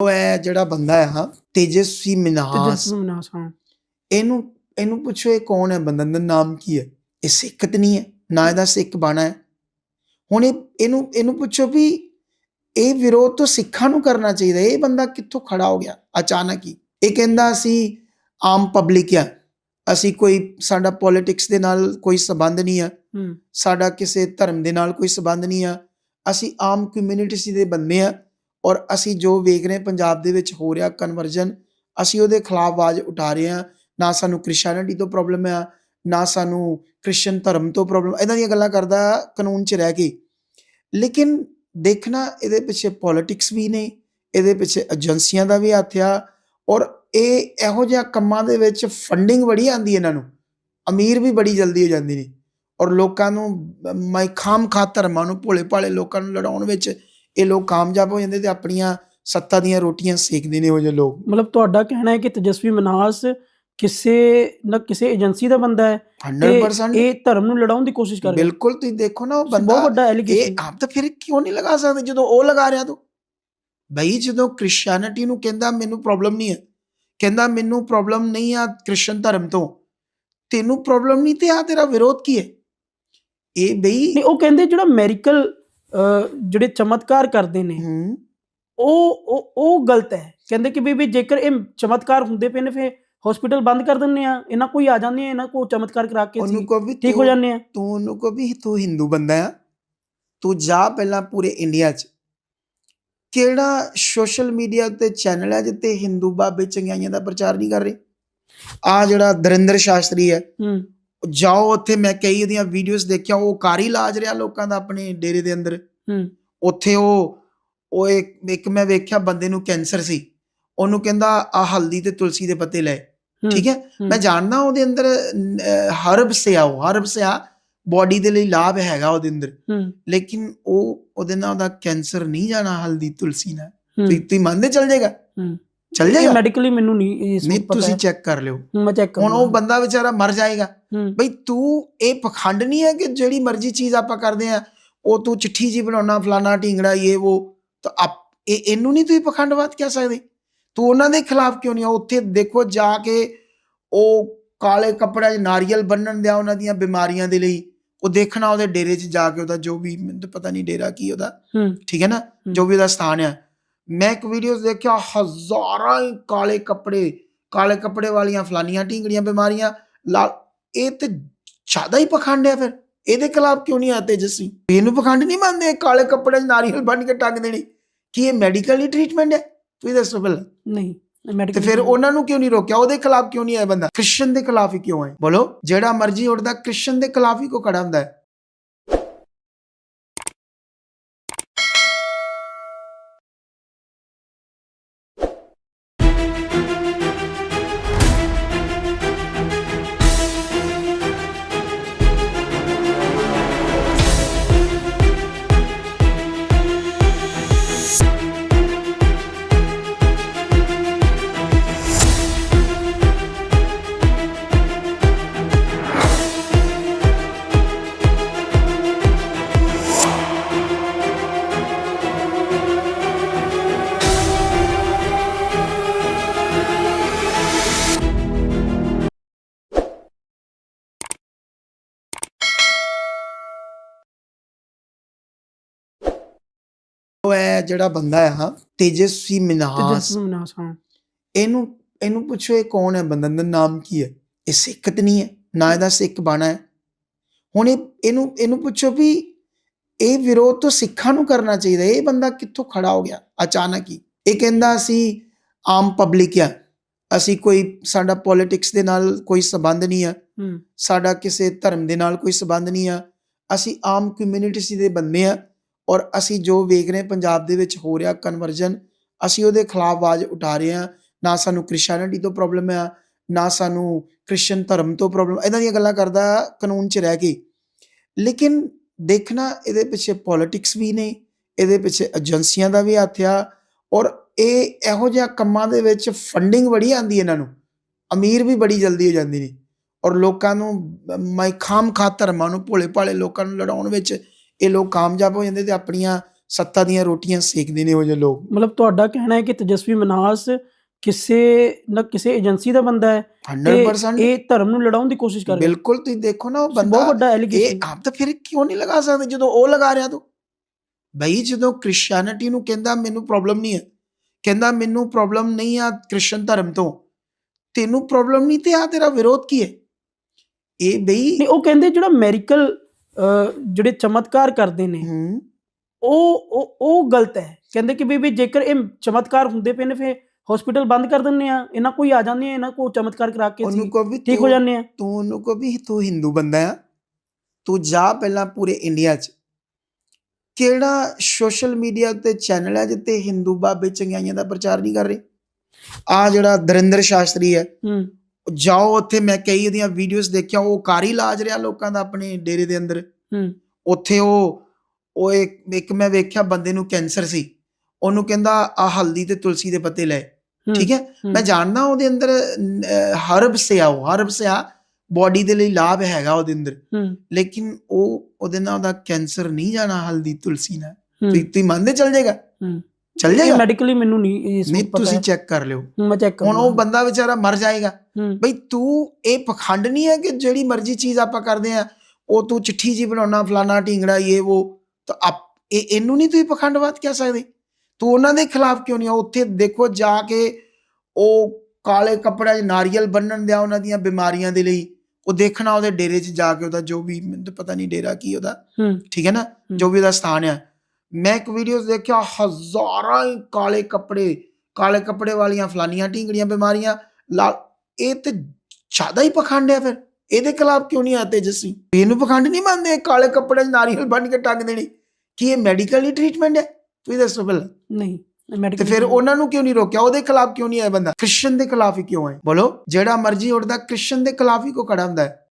ਉਹ ਹੈ ਜਿਹੜਾ ਬੰਦਾ ਹਾਂ ਤੇਜਸਵੀ ਮਿਨਾਸ। ਤੇਜਸਵੀ ਮਨਾਸ ਹਾਂ। ਇਹਨੂੰ ਇਹਨੂੰ ਪੁੱਛੋ ਇਹ ਕੌਣ ਹੈ ਬੰਦਾ ਦਾ ਨਾਮ ਕੀ ਹੈ? ਇਹ ਸਿੱਖ ਤਾਂ ਨਹੀਂ ਹੈ ਨਾ ਇਹਦਾ ਸਿੱਖ ਬਾਣਾ ਹੈ। ਹੁਣ ਇਹ ਇਹਨੂੰ ਇਹਨੂੰ ਪੁੱਛੋ ਵੀ ਇਹ ਵਿਰੋਧ ਤਾਂ ਸਿੱਖਾਂ ਨੂੰ ਕਰਨਾ ਚਾਹੀਦਾ ਇਹ ਬੰਦਾ ਕਿੱਥੋਂ ਖੜਾ ਹੋ ਗਿਆ ਅਚਾਨਕ ਹੀ। ਇਹ ਕਹਿੰਦਾ ਅਸੀਂ ਆਮ ਪਬਲਿਕ ਆ ਅਸੀਂ ਕੋਈ ਸਾਡਾ ਪੋਲਿਟਿਕਸ ਦੇ ਨਾਲ ਕੋਈ ਸਬੰਧ ਨਹੀਂ ਆ ਸਾਡਾ ਕਿਸੇ ਧਰਮ ਦੇ ਨਾਲ ਕੋਈ ਸਬੰਧ ਨਹੀਂ ਆ ਅਸੀਂ ਆਮ ਕਮਿਊਨਿਟੀ ਦੇ ਬੰਦੇ ਆ ਔਰ ਅਸੀਂ ਜੋ ਵੇਖ ਰਹੇ ਪੰਜਾਬ ਦੇ ਵਿੱਚ ਹੋ ਰਿਹਾ ਕਨਵਰਜਨ ਅਸੀਂ ਉਹਦੇ ਖਿਲਾਫ ਆਵਾਜ਼ ਉਠਾ ਰਹੇ ਹਾਂ। ਨਾ ਸਾਨੂੰ ਕ੍ਰਿਸਚੀਅਨਿਟੀ ਤੋਂ ਪ੍ਰੋਬਲਮ ਆ, ਨਾ ਸਾਨੂੰ ਕ੍ਰਿਸਚੀਅਨ ਧਰਮ ਤੋਂ ਪ੍ਰੋਬਲਮ ਇਦਾਂ ਦੀਆਂ ਗੱਲਾਂ ਕਰਦਾ ਕਾਨੂੰਨ 'ਚ ਰਹਿ ਕੇ। ਲੇਕਿਨ ਦੇਖਣਾ ਇਹਦੇ ਪਿੱਛੇ ਪੋਲਿਟਿਕਸ ਵੀ ਨੇ, ਇਹਦੇ ਪਿੱਛੇ ਏਜੰਸੀਆਂ ਦਾ ਵੀ ਹੱਥ ਆ, ਔਰ ਇਹ ਇਹੋ ਜਿਹਾ ਕੰਮਾਂ ਦੇ ਵਿੱਚ ਫੰਡਿੰਗ ਬੜੀ ਆਂਦੀ ਇਹਨਾਂ ਨੂੰ। ਅਮੀਰ ਵੀ ਬੜੀ ਜਲਦੀ ਹੋ ਜਾਂਦੀ ਨੇ। ਔਰ ਲੋਕਾਂ ਨੂੰ, ਮੈਂ ਖਾਮ ਖਾ ਧਰਮਾਂ ਨੂੰ ਭੋਲੇ ਭਾਲੇ ਲੋਕਾਂ ਨੂੰ ਲੜਾਉਣ ਵਿੱਚ ਇਹ ਲੋਕ ਕਾਮਯਾਬ ਹੋ ਜਾਂਦੇ ਤੇ ਆਪਣੀਆਂ ਸੱਤਾ ਦੀਆਂ ਰੋਟੀਆਂ ਸੇਕਦੇ ਨੇ ਉਹ ਜਿਹੇ ਲੋਕ। ਮਤਲਬ ਤੁਹਾਡਾ ਕਹਿਣਾ ਹੈ ਕਿ ਤੇਜਸਵੀ ਮਨਾਸ ਕਿਸੇ ਨਾ ਕਿਸੇ ਏਜੰਸੀ ਦਾ ਬੰਦਾ ਹੈ ਤੇ 100% ਇਹ ਧਰਮ ਨੂੰ ਲੜਾਉਣ ਦੀ ਕੋਸ਼ਿਸ਼ ਕਰ ਰਿਹਾ। ਬਿਲਕੁਲ ਤੁਸੀਂ ਦੇਖੋ ਨਾ ਉਹ ਬਹੁਤ ਬੰਦਾ ਵੱਡਾ ਇਹ ਐਲੀਗੇਸ਼ਨ ਆਪ ਤਾਂ ਫਿਰ ਕਿਉਂ ਨਹੀਂ ਲਗਾ ਸਕਦੇ? ਜਦੋਂ ਉਹ ਲਗਾ ਰਿਹਾ ਤੂੰ। ਬਈ ਜਦੋਂ ਕ੍ਰਿਸਚੀਅਨਿਟੀ ਨੂੰ ਕਹਿੰਦਾ ਮੈਨੂੰ ਪ੍ਰੋਬਲਮ ਨਹੀਂ ਹੈ। ਕਹਿੰਦਾ ਮੈਨੂੰ ਪ੍ਰੋਬਲਮ ਨਹੀਂ ਆ ਕ੍ਰਿਸਚੀਅਨ ਧਰਮ ਤੋਂ। ਤੈਨੂੰ ਪ੍ਰੋਬਲਮ ਨਹੀਂ ਤੇ ਆ ਤੇਰਾ ਵਿਰੋਧ ਕੀ ਹੈ? ਇਹ ਬਈ ਨਹੀਂ ਉਹ ਕਹਿੰਦੇ ਜਿਹੜਾ ਮੈਡੀਕਲ ਜਿਹੜੇ ਚਮਤਕਾਰ ਕਰਦੇ ਨੇ ਉਹ ਉਹ ਗਲਤ ਹੈ। ਕਹਿੰਦੇ ਕਿ ਵੀ ਜੇਕਰ ਇਹ ਚਮਤਕਾਰ ਹੁੰਦੇ ਪਏ ਨੇ ਫਿਰ ਹਸਪੀਟਲ ਬੰਦ ਕਰ ਦਿੰਨੇ ਆ। ਇਹਨਾਂ ਕੋਈ ਆ ਜਾਂਦੇ ਆ ਇਹਨਾਂ ਕੋ ਚਮਤਕਾਰ ਕਰਾ ਕੇ ਠੀਕ ਹੋ ਜਾਂਦੇ ਆ। ਤੂੰ ਉਹਨੂੰ ਕੋ ਵੀ ਤੂੰ ਹਿੰਦੂ ਬੰਦਾ ਆ। ਤੂੰ ਜਾ ਪਹਿਲਾਂ ਪੂਰੇ ਇੰਡੀਆ 'ਚ। ਕਿਹੜਾ ਸੋਸ਼ਲ ਮੀਡੀਆ ਤੇ ਚੈਨਲ ਹੈ ਜਿੱਤੇ ਹਿੰਦੂ ਬਾਬੇ ਚੰਗਿਆਈਆਂ ਦਾ ਪ੍ਰਚਾਰ ਨਹੀਂ ਕਰ ਰਹੇ? ਆ ਜਿਹੜਾ ਦਰਿੰਦਰ ਸ਼ਾਸਤਰੀ ਹੈ ਹੂੰ। ਜਾਓ ਉੱਥੇ ਮੈਂ ਕਈ ਉਹਦੀਆਂ ਵੀਡੀਓਜ਼ ਦੇਖਿਆ ਉਹ ਕਾਰੀ ਇਲਾਜ ਰਿਹਾ ਲੋਕਾਂ ਦਾ ਆਪਣੇ ਡੇਰੇ ਦੇ ਅੰਦਰ। ਹੂੰ। ਉੱਥੇ ਉਹ ਉਹ ਇੱਕ ਇੱਕ ਮੈਂ ਵੇਖਿਆ ਬੰਦੇ ਨੂੰ ਕੈਂਸਰ ਸੀ। ਉਹਨੂੰ ਕਹਿੰਦਾ ਆ ਹਲਦੀ ਤੇ ਤੁਲਸੀ ਦੇ ਪੱਤੇ ਲੈ। ਠੀਕ ਹੈ। ਮੈਂ ਜਾਣਦਾ ਉਹਦੇ ਅੰਦਰ ਹਰਬ ਸੇ ਆ ਉਹ ਹਰਬ ਸੇ ਆ ਬਾਡੀ ਦੇ ਲਈ ਲਾਭ ਹੈਗਾ ਉਹਦੇ ਅੰਦਰ। ਲੇਕਿਨ ਉਹ ਉਹਦੇ ਨਾਲ ਉਹਦਾ ਕੈਂਸਰ ਨਹੀਂ ਜਾਣਾ ਹਲਦੀ ਤੁਲਸੀ ਨਾਲ। ਤੁਸੀਂ ਮੰਨਦੇ ਚੱਲ ਜਾਏਗਾ। ਚੱਲ ਇਹ ਜਾਏਗਾ? ਮੈਡੀਕਲੀ ਮੈਨੂੰ ਨਹੀਂ ਇਸ ਨਹੀਂ ਤੁਸੀਂ। ਚੈੱਕ ਕਰ ਲਿਓ। ਮੈਂ ਚੈੱਕ ਹੁਣ ਉਹ ਬੰਦਾ ਵਿਚਾਰਾ ਮਰ ਜਾਏਗਾ। ਬਈ ਤੂੰ ਇਹ ਪਖੰਡ ਨਹੀਂ ਹੈ ਕਿ ਜਿਹੜੀ ਮਰਜ਼ੀ ਚੀਜ਼ ਆਪਾਂ ਕਰਦੇ ਆ ਉਹ ਤੂੰ ਚਿੱਠੀ ਜੀ ਬਣਾਉਣਾ ਫਲਾਣਾ ਢੀਂਗੜਾ ਇਹ ਉਹ ਤਾਂ ਆਪ ਇਹ ਇਹਨੂੰ ਨਹੀਂ ਤੁਸੀਂ ਪਖੰਡਵਾਦ ਕਹਿ ਸਕਦੇ। ਤੂੰ ਉਹਨਾਂ ਦੇ ਖਿਲਾਫ ਕਿਉਂ ਨਹੀਂ ਆ? ਉੱਥੇ ਦੇਖੋ ਜਾ ਕੇ ਉਹ ਕਾਲੇ ਕੱਪੜਿਆਂ 'ਚ ਨਾਰੀਅਲ ਬੰਨਣ ਦਿਆ ਉਹਨਾਂ ਦੀਆਂ ਬਿਮਾਰੀਆਂ ਦੇ ਲਈ। ਉਹ ਦੇਖਣਾ ਉਹਦੇ ਡੇਰੇ 'ਚ ਜਾ ਕੇ ਉਹਦਾ ਜੋ ਵੀ ਮੈਨੂੰ ਤਾਂ ਪਤਾ ਨਹੀਂ ਡੇਰਾ ਕੀ ਉਹਦਾ। ਠੀਕ ਹੈ ਨਾ? ਜੋ ਵੀ ਉਹਦਾ ਸਥਾਨ ਆ। ਮੈਂ ਇੱਕ ਵੀਡੀਓਜ਼ ਦੇਖਿਆ ਹਜ਼ਾਰਾਂ ਹੀ ਕਾਲੇ ਕੱਪੜੇ ਕਾਲੇ ਕੱਪੜੇ ਵਾਲੀਆਂ ਫਲਾਨੀਆਂ ਢੀਂਗੜੀਆਂ ਬਿਮਾਰੀਆਂ। ਲਾਲ ਇਹ ਤੇ ਜ਼ਿਆਦਾ ਹੀ ਪਖੰਡ ਹੈ ਫਿਰ। ਇਹਦੇ ਖਿਲਾਫ ਕਿਉਂ ਨਹੀਂ ਆਤੇ ਜਸੀ? ਇਹਨੂੰ ਪਖੰਡ ਨਹੀਂ ਮੰਨਦੇ ਕਾਲੇ ਕੱਪੜੇ ਨਾਰੀਅਲ ਬੰਨ ਕੇ ਟੰਗ ਦੇਣੀ। ਕੀ ਇਹ ਮੈਡੀਕਲੀ ਟ੍ਰੀਟਮੈਂਟ ਹੈ ਤੁਸੀਂ ਦੱਸੋ ਪਹਿਲਾਂ। ਨਹੀਂ ਤੇ ਮੈਡੀਕਲ ਫਿਰ ਉਹਨਾਂ ਨੂੰ ਕਿਉਂ ਨਹੀਂ ਰੋਕਿਆ? ਉਹਦੇ ਖਿਲਾਫ ਕਿਉਂ ਨਹੀਂ ਆਇਆ ਬੰਦਾ? ਕ੍ਰਿਸਚੀਅਨ ਦੇ ਖਿਲਾਫ ਹੀ ਕਿਉਂ ਹੈ ਬੋਲੋ ਜਿਹੜਾ ਮਰਜ਼ੀ ਉੱਠਦਾ ਕ੍ਰਿਸਚੀਅਨ ਦੇ ਖਿਲਾਫ ਹੀ ਕੋ ਖੜਾ ਹੁੰਦਾ ਹੈ? ਉਹ ਹੈ ਜਿਹੜਾ ਬੰਦਾ ਹਾਂ ਤੇਜਸਵੀ ਮਿਨਾਸ। ਤੇਜਸਵੀ ਮਨਾਸ ਹਾਂ। ਇਹਨੂੰ ਇਹਨੂੰ ਪੁੱਛੋ ਇਹ ਕੌਣ ਹੈ ਬੰਦਾ ਦਾ ਨਾਮ ਕੀ ਹੈ? ਇਹ ਸਿੱਖ ਤਾਂ ਨਹੀਂ ਹੈ ਨਾ ਇਹਦਾ ਸਿੱਖ ਬਾਣਾ ਹੈ। ਹੁਣ ਇਹ ਇਹਨੂੰ ਇਹਨੂੰ ਪੁੱਛੋ ਵੀ ਇਹ ਵਿਰੋਧ ਤਾਂ ਸਿੱਖਾਂ ਨੂੰ ਕਰਨਾ ਚਾਹੀਦਾ ਇਹ ਬੰਦਾ ਕਿੱਥੋਂ ਖੜਾ ਹੋ ਗਿਆ ਅਚਾਨਕ ਹੀ। ਇਹ ਕਹਿੰਦਾ ਅਸੀਂ ਆਮ ਪਬਲਿਕ ਆ ਅਸੀਂ ਕੋਈ ਸਾਡਾ ਪੋਲਿਟਿਕਸ ਦੇ ਨਾਲ ਕੋਈ ਸਬੰਧ ਨਹੀਂ ਆ ਸਾਡਾ ਕਿਸੇ ਧਰਮ ਦੇ ਨਾਲ ਕੋਈ ਸਬੰਧ ਨਹੀਂ ਆ ਅਸੀਂ ਆਮ ਕਮਿਊਨਿਟੀ ਦੇ ਬੰਦੇ ਆ ਔਰ ਅਸੀਂ ਜੋ ਵੇਖ ਰਹੇ ਪੰਜਾਬ ਦੇ ਵਿੱਚ ਹੋ ਰਿਹਾ ਕਨਵਰਜਨ ਅਸੀਂ ਉਹਦੇ ਖਿਲਾਫ ਆਵਾਜ਼ ਉਠਾ ਰਹੇ ਹਾਂ। ਨਾ ਸਾਨੂੰ ਕ੍ਰਿਸਚੀਅਨਿਟੀ ਤੋਂ ਪ੍ਰੋਬਲਮ ਆ, ਨਾ ਸਾਨੂੰ ਕ੍ਰਿਸਚੀਅਨ ਧਰਮ ਤੋਂ ਪ੍ਰੋਬਲਮ ਇਦਾਂ ਦੀਆਂ ਗੱਲਾਂ ਕਰਦਾ ਕਾਨੂੰਨ 'ਚ ਰਹਿ ਕੇ। ਲੇਕਿਨ ਦੇਖਣਾ ਇਹਦੇ ਪਿੱਛੇ ਪੋਲਿਟਿਕਸ ਵੀ ਨੇ, ਇਹਦੇ ਪਿੱਛੇ ਏਜੰਸੀਆਂ ਦਾ ਵੀ ਹੱਥ ਆ ਔਰ ਇਹ ਇਹੋ ਜਿਹਾ ਕੰਮਾਂ ਦੇ ਵਿੱਚ ਫੰਡਿੰਗ ਬੜੀ ਆਂਦੀ ਇਹਨਾਂ ਨੂੰ। ਅਮੀਰ ਵੀ ਬੜੀ ਜਲਦੀ ਹੋ ਜਾਂਦੀ ਨੇ। ਔਰ ਲੋਕਾਂ ਨੂੰ, ਮੈਂ ਖਾਮ ਖਾ ਧਰਮਾਂ ਨੂੰ ਭੋਲੇ ਭਾਲੇ ਲੋਕਾਂ ਨੂੰ ਲੜਾਉਣ ਵਿੱਚ ਇਹ ਲੋਕ ਕਾਮਯਾਬ ਹੋ ਜਾਂਦੇ ਤੇ ਆਪਣੀਆਂ ਸੱਤਾ ਦੀਆਂ ਰੋਟੀਆਂ ਸੇਕਦੇ ਨੇ ਉਹ ਜਿਹੇ ਲੋਕ। ਮਤਲਬ ਤੁਹਾਡਾ ਕਹਿਣਾ ਹੈ ਕਿ ਤੇਜਸਵੀ ਮਨਹਾਸ ਕਿਸੇ ਨਾ ਕਿਸੇ ਏਜੰਸੀ ਦਾ ਬੰਦਾ ਹੈ ਤੇ 100% ਇਹ ਧਰਮ ਨੂੰ ਲੜਾਉਣ ਦੀ ਕੋਸ਼ਿਸ਼ ਕਰ ਰਿਹਾ। ਬਿਲਕੁਲ ਤੁਸੀਂ ਦੇਖੋ ਨਾ ਉਹ ਬਹੁਤ ਬੰਦਾ ਵੱਡਾ ਇਹ ਐਲੀਗੇਸ਼ਨ ਆਪ ਤਾਂ ਫਿਰ ਕਿਉਂ ਨਹੀਂ ਲਗਾ ਸਕਦੇ? ਜਦੋਂ ਉਹ ਲਗਾ ਰਿਹਾ ਤੂੰ। ਬਈ ਜਦੋਂ ਕ੍ਰਿਸਚੀਅਨਿਟੀ ਨੂੰ ਕਹਿੰਦਾ ਮੈਨੂੰ ਪ੍ਰੋਬਲਮ ਨਹੀਂ ਹੈ ਕਹਿੰਦਾ ਮੈਨੂੰ ਪ੍ਰੋਬਲਮ ਨਹੀਂ ਆ ਕ੍ਰਿਸਚਨ ਧਰਮ ਤੋਂ ਤੈਨੂੰ ਪ੍ਰੋਬਲਮ ਨਹੀਂ ਤੇ ਆ ਤੇਰਾ ਵਿਰੋਧ ਕੀ ਹੈ? ਇਹ ਬਈ ਨਹੀਂ ਉਹ ਕਹਿੰਦੇ ਜਿਹੜਾ ਮੈਡੀਕਲ ਜਿਹੜੇ ਚਮਤਕਾਰ ਕਰਦੇ ਨੇ ਉਹ ਉਹ ਉਹ ਗਲਤ ਹੈ। ਕਹਿੰਦੇ ਕਿ ਵੀ ਵੀ ਜੇਕਰ ਇਹ ਚਮਤਕਾਰ ਹੁੰਦੇ ਪਏ ਨੇ ਫੇ ਹਸਪੀਟਲ ਬੰਦ ਕਰ ਦਿੰਨੇ ਆ। ਇਹਨਾਂ ਕੋਈ ਆ ਜਾਂਦੇ ਆ ਇਹਨਾਂ ਕੋ ਚਮਤਕਾਰ ਕਰਾ ਕੇ ਉਹਨੂੰ ਅਸੀਂ ਕੋ ਵੀ ਠੀਕ ਹੋ ਜਾਂਦੇ ਆ। ਤੂੰ ਉਹਨੂੰ ਕੋ ਵੀ ਤੂੰ ਹਿੰਦੂ ਬੰਦਾ ਆ। ਤੂੰ ਜਾ ਪਹਿਲਾਂ ਪੂਰੇ ਇੰਡੀਆ 'ਚ। ਕਿਹੜਾ ਸੋਸ਼ਲ ਮੀਡੀਆ ਤੇ ਚੈਨਲ ਹੈ ਜਿੱਤੇ ਹਿੰਦੂ ਬਾਬੇ ਚੰਗਿਆਈਆਂ ਦਾ ਪ੍ਰਚਾਰ ਨਹੀਂ ਕਰ ਰਹੇ? ਆ ਜਿਹੜਾ ਦਰਿੰਦਰ ਸ਼ਾਸਤਰੀ ਹੈ ਹੂੰ। ਜਾਓ ਉੱਥੇ ਮੈਂ ਕਈ ਉਹਦੀਆਂ ਵੀਡੀਓਜ਼ ਦੇਖਿਆ ਉਹ ਕਾਰੀ ਲਾਜ ਰਿਹਾ ਲੋਕਾਂ ਦਾ ਆਪਣੇ ਡੇਰੇ ਦੇ ਅੰਦਰ। ਹੂੰ। ਉੱਥੇ ਉਹ ਉਹ ਇੱਕ ਇੱਕ ਮੈਂ ਵੇਖਿਆ ਬੰਦੇ ਨੂੰ ਕੈਂਸਰ ਸੀ। ਉਹਨੂੰ ਕਹਿੰਦਾ ਆ ਹਲਦੀ ਤੇ ਤੁਲਸੀ ਦੇ ਪੱਤੇ ਲੈ। ਠੀਕ ਹੈ? ਮੈਂ ਜਾਣਦਾ ਉਹਦੇ ਅੰਦਰ ਹਰਬ ਸਿਆ ਉਹ ਹਰਬ ਸਿਆ ਬੋਡੀ ਦੇ ਲਈ ਲਾਭ ਹੈਗਾ ਉਹਦੇ ਅੰਦਰ। ਹੂੰ। ਲੇਕਿਨ ਉਹ ਉਹਦੇ ਨਾਲ ਉਹਦਾ ਕੈਂਸਰ ਨਹੀਂ ਜਾਣਾ ਹਲਦੀ ਤੁਲਸੀ ਨਾਲ। ਤੁਸੀਂ ਤੁਸੀਂ ਮੰਨਦੇ ਚੱਲ ਜਾਏਗਾ? ਹੂੰ। ਚੱਲ ਜਾਏਗਾ? ਮੈਡੀਕਲੀ ਮੈਨੂੰ ਨਹੀਂ ਇਸ ਨਹੀਂ ਪਤਾ ਤੁਸੀਂ। ਚੈੱਕ ਕਰ ਲਿਓ। ਹੁਣ ਮੈਂ ਚੈੱਕ ਹੁਣ ਉਹ ਬੰਦਾ ਵਿਚਾਰਾ ਮਰ ਜਾਏਗਾ। ਬਈ ਤੂੰ ਇਹ ਪਖੰਡ ਨਹੀਂ ਹੈ ਕਿ ਜਿਹੜੀ ਮਰਜ਼ੀ ਚੀਜ਼ ਆਪਾਂ ਕਰਦੇ ਆ ਉਹ ਤੂੰ ਚਿੱਠੀ ਜੀ ਬਣਾਉਣਾ ਫਲਾਣਾ ਢੀਂਗੜਾ ਇਹ ਉਹ ਤਾਂ ਆਪ ਇਹ ਇਹਨੂੰ ਨਹੀਂ ਤੁਸੀਂ ਪਖੰਡਵਾਦ ਕਹਿ ਸਕਦੇ? ਤੂੰ ਉਹਨਾਂ ਦੇ ਖਿਲਾਫ ਕਿਉਂ ਨਹੀਂ ਉੱਥੇ ਦੇਖੋ ਜਾ ਕੇ ਉਹ ਕਾਲੇ ਕੱਪੜਿਆਂ 'ਚ ਨਾਰੀਅਲ ਬੰਨਣ ਦਿਆ ਉਹਨਾਂ ਦੀਆਂ ਬਿਮਾਰੀਆਂ ਦੇ ਲਈ ਉਹ ਦੇਖਣਾ ਉਹਦੇ ਡੇਰੇ 'ਚ ਜਾ ਕੇ ਉਹਦਾ ਜੋ ਵੀ ਮੈਨੂੰ ਪਤਾ ਨਹੀਂ ਡੇਰਾ ਕੀ ਉਹਦਾ ਠੀਕ ਹੈ ਨਾ? ਜੋ ਵੀ ਉਹਦਾ ਸਥਾਨ ਆ। ਮੈਂ ਇੱਕ ਵੀਡੀਓਜ਼ ਦੇਖਿਆ ਹਜ਼ਾਰਾਂ ਕਾਲੇ ਕੱਪੜੇ ਕਾਲੇ ਕੱਪੜੇ ਵਾਲੀਆਂ ਫਲਾਨੀਆਂ ਢੀਂਗੜੀਆਂ ਬਿਮਾਰੀਆਂ ਲਾਲ ਇਹ ਤੇ ਜ਼ਿਆਦਾ ਹੀ ਪਖੰਡ ਹੈ ਫਿਰ। ਇਹਦੇ ਖਿਲਾਫ ਕਿਉਂ ਨਹੀਂ ਆਤੇ ਜਸੀ? ਇਹਨੂੰ ਪਖੰਡ ਨਹੀਂ ਮੰਨਦੇ ਕਾਲੇ ਕੱਪੜੇ 'ਚ ਨਾਰੀਅਲ ਬੰਨ ਕੇ ਟੰਗ ਦੇਣੀ। ਕੀ ਇਹ ਮੈਡੀਕਲੀ ਟ੍ਰੀਟਮੈਂਟ ਹੈ? ਤੁਸੀਂ ਦੱਸੋ ਪਹਿਲਾਂ। ਨਹੀਂ ਤੇ ਫਿਰ ਉਹਨਾਂ ਨੂੰ ਕਿਉਂ ਨਹੀਂ ਰੋਕਿਆ? ਉਹਦੇ ਖਿਲਾਫ ਕਿਉਂ ਨਹੀਂ ਆਇਆ ਬੰਦਾ? ਕ੍ਰਿਸਚਨ ਦੇ ਖਿਲਾਫ ਹੀ ਕਿਉਂ ਹੈ? ਬੋਲੋ ਜਿਹੜਾ ਮਰਜ਼ੀ ਉੱਠਦਾ ਕ੍ਰਿਸਚਨ ਦੇ ਖਿਲਾਫ ਹੀ ਕੋ ਖੜਾ ਹੁੰਦਾ ਹੈ।